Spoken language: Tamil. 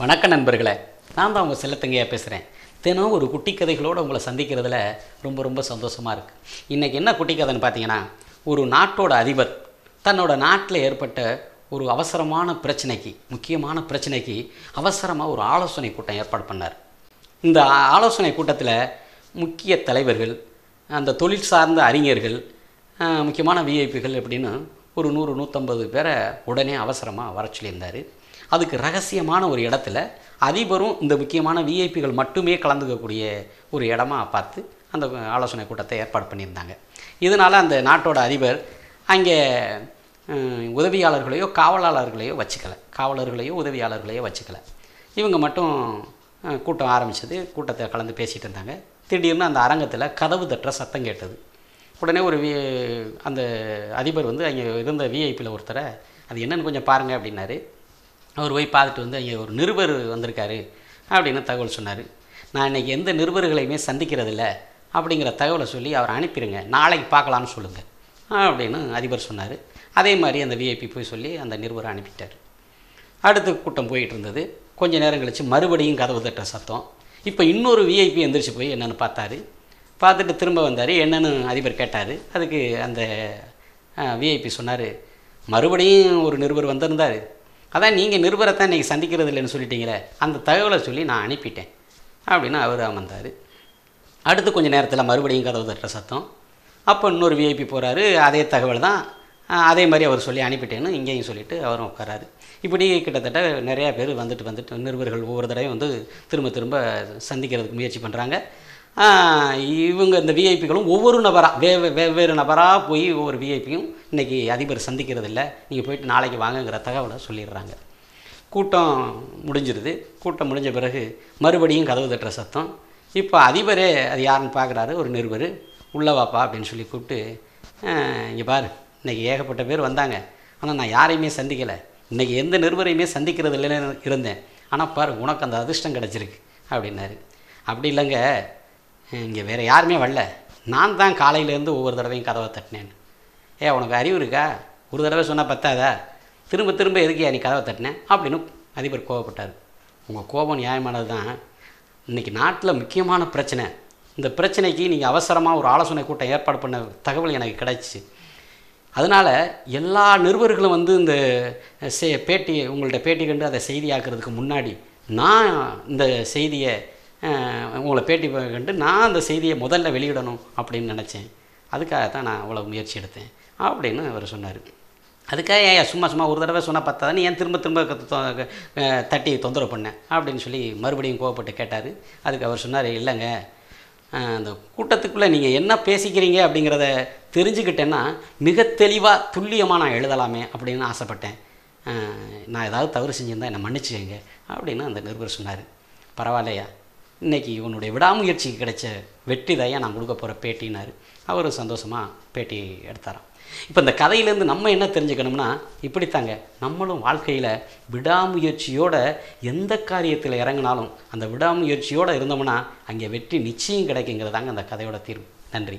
வணக்கம் நண்பர்களே. நான் தான் உங்கள் செல்லத்தங்கையாக பேசுகிறேன் தினம் ஒரு குட்டி கதைகளோடு உங்களை சந்திக்கிறதுல ரொம்ப ரொம்ப சந்தோஷமாக இருக்குது இன்றைக்கி என்ன குட்டி கதைன்னு பார்த்தீங்கன்னா ஒரு நாட்டோட அதிபர் தன்னோட நாட்டில் ஏற்பட்ட ஒரு அவசரமான பிரச்சனைக்கு முக்கியமான பிரச்சனைக்கு அவசரமாக ஒரு ஆலோசனை கூட்டம் ஏற்பாடு பண்ணார். இந்த ஆலோசனை கூட்டத்தில் முக்கிய தலைவர்கள் அந்த தொழில் சார்ந்த அறிஞர்கள் முக்கியமான விஐபிகள் அப்படின்னு ஒரு நூறு நூற்றம்பது பேரை உடனே அவசரமாக வர சொல்லியிருந்தார் அதுக்கு ரகசியமான ஒரு இடத்துல அதிபரும் இந்த முக்கியமான விஐபிகள் மட்டுமே கலந்துக்கக்கூடிய ஒரு இடமா பார்த்து அந்த ஆலோசனை கூட்டத்தை ஏற்பாடு பண்ணியிருந்தாங்க. இதனால் அந்த நாட்டோட அதிபர் அங்கே உதவியாளர்களையோ காவலாளர்களையோ வச்சுக்கல. காவலர்களையோ உதவியாளர்களையோ வச்சுக்கல. இவங்க மட்டும் கூட்டம் ஆரம்பிச்சது. கூட்டத்தை கலந்து பேசிகிட்டு இருந்தாங்க. திடீர்னு அந்த அரங்கத்தில் கதவு தட்டுற சத்தம் கேட்டது. உடனே ஒரு வி அந்த அதிபர் வந்து அங்கே இருந்த விஐபியில் ஒருத்தரை அது என்னென்னு கொஞ்சம் பாருங்கள் அப்படின்னாரு. அவர் போய் பார்த்துட்டு வந்து அங்கே ஒரு நிருபர் வந்திருக்காரு அப்படின்னு தகவல் சொன்னார். நான் இன்னைக்கு எந்த நிருபர்களையுமே சந்திக்கிறதில்ல அப்படிங்கிற தகவலை சொல்லி அவர் அனுப்பிடுங்க நாளைக்கு பார்க்கலான்னு சொல்லுங்கள் அப்படின்னு அதிபர் சொன்னார். அதே மாதிரி அந்த விஐபி போய் சொல்லி அந்த நிருபரை அனுப்பிட்டார். அடுத்து கூட்டம் போயிட்டு இருந்தது. கொஞ்ச நேரம் கழித்து மறுபடியும் கதவு தட்டுற சத்தம். இப்போ இன்னொரு விஐபி எந்திரிச்சு போய் என்னென்னு பார்த்தாரு. பார்த்துட்டு திரும்ப வந்தார். என்னன்னு அதிபர் கேட்டார். அதுக்கு அந்த விஐபி சொன்னார். மறுபடியும் ஒரு நிருபர் வந்திருந்தார். அதான் நீங்கள் நிருபரை தான் இன்றைக்கி சந்திக்கிறது இல்லைன்னு சொல்லிட்டீங்களே அந்த தகவலை சொல்லி நான் அனுப்பிட்டேன் அப்படின்னு அவர் அமர்ந்தார். அடுத்து கொஞ்ச நேரத்தில் மறுபடியும் கதவு தட்டுற சத்தம். அப்போ இன்னொரு விஐபி போகிறாரு அதே தகவல் தான் அதே மாதிரி அவர் சொல்லி அனுப்பிட்டேன்னு இங்கேயும் சொல்லிவிட்டு அவரும் உட்காராரு. இப்படி கிட்டத்தட்ட நிறையா பேர் வந்துட்டு வந்துட்டு நிருபர்கள் ஒவ்வொரு தடவையும் வந்து திரும்ப திரும்ப சந்திக்கிறதுக்கு முயற்சி பண்ணுறாங்க இவங்க இந்த விஐபிகளும் ஒவ்வொரு நபராக வே வெவ்வேறு நபராக போய் ஒவ்வொரு விஐபியும் இன்றைக்கி அதிபர் சந்திக்கிறது இல்லை நீங்கள் போயிட்டு நாளைக்கு வாங்கங்கிற தகவலை சொல்லிடுறாங்க. கூட்டம் முடிஞ்சிருது. கூட்டம் முடிஞ்ச பிறகு மறுபடியும் கதவு தட்டுற சத்தம். இப்போ அதிபரே அது யாருன்னு பார்க்குறாரு ஒரு நிருபர். உள்ள வாப்பா அப்படின்னு சொல்லி கூப்பிட்டு இங்கே பாரு. இன்னைக்கு ஏகப்பட்ட பேர் வந்தாங்க. ஆனால் நான் யாரையுமே சந்திக்கலை. இன்றைக்கி எந்த நிருபரையுமே சந்திக்கிறது இல்லைன்னு இருந்தேன். ஆனால் பாரு உனக்கு அந்த அதிர்ஷ்டம் கிடச்சிருக்கு. அப்படின்னாரு. அப்படி இல்லைங்க. இங்கே வேறு யாருமே வரல. நான் தான் காலையிலேருந்து ஒவ்வொரு தடவையும் கதவை தட்டினேன். ஏ உனக்கு அறிவு இருக்கா? ஒரு தடவை சொன்னால் பத்தாதா? திரும்ப திரும்ப எதுக்கியா நீ கதவை தட்டினேன் அப்படின்னு அதிபர் கோவப்பட்டார். உங்கள் கோபம் நியாயமானது தான் இன்றைக்கி நாட்டில் முக்கியமான பிரச்சனை. இந்த பிரச்சனைக்கு நீங்கள் அவசரமாக ஒரு ஆலோசனை கூட்டம் ஏற்பாடு பண்ண தகவல் எனக்கு கிடைச்சிச்சு. அதனால் எல்லா நிருபர்களும் வந்து இந்த சே பேட்டி உங்கள்கிட்ட பேட்டி கண்டு அதை செய்தியாக்குறதுக்கு முன்னாடி நான் இந்த செய்தியை உங்களை பேட்டி கண்டு நான் அந்த செய்தியை முதல்ல வெளியிடணும் அப்படின்னு நினச்சேன். அதுக்காக தான் நான் அவ்வளோ முயற்சி எடுத்தேன் அப்படின்னு அவர் சொன்னார். அதுக்காக ஏன் சும்மா சும்மா ஒரு தடவை சொன்னால் பார்த்தா நீ ஏன் திரும்ப திரும்ப தட்டி தொந்தரவு பண்ணேன் அப்படின்னு சொல்லி மறுபடியும் கோவப்பட்டு கேட்டார். அதுக்கு அவர் சொன்னார் இல்லைங்க அந்த கூட்டத்துக்குள்ளே நீங்கள் என்ன பேசிக்கிறீங்க அப்படிங்கிறத தெரிஞ்சுக்கிட்டேன்னா மிக தெளிவாக துல்லியமாக நான் எழுதலாமே அப்படின்னு ஆசைப்பட்டேன். நான் ஏதாவது தவறு செஞ்சுருந்தா என்னை மன்னிச்சுக்கங்க அப்படின்னு அந்த நிருபர் சொன்னார். பரவாயில்லையா? இன்னைக்கு உன்னுடைய விடாமுயற்சிக்கு கிடைச்ச வெற்றி தான் நான் கொடுக்க போகிற பேட்டினார் அவரும் சந்தோஷமாக பேட்டி எடுத்தாராம். இப்போ இந்த கதையிலேருந்து நம்ம என்ன தெரிஞ்சுக்கணும்னா இப்படித்தாங்க. நம்மளும் வாழ்க்கையில் விடாமுயற்சியோட எந்த காரியத்தில் இறங்கினாலும் அந்த விடாமுயற்சியோடு இருந்தோம்னா அங்கே வெற்றி நிச்சயம் கிடைக்குங்கிறதாங்க அந்த கதையோட தீர்வு. நன்றி.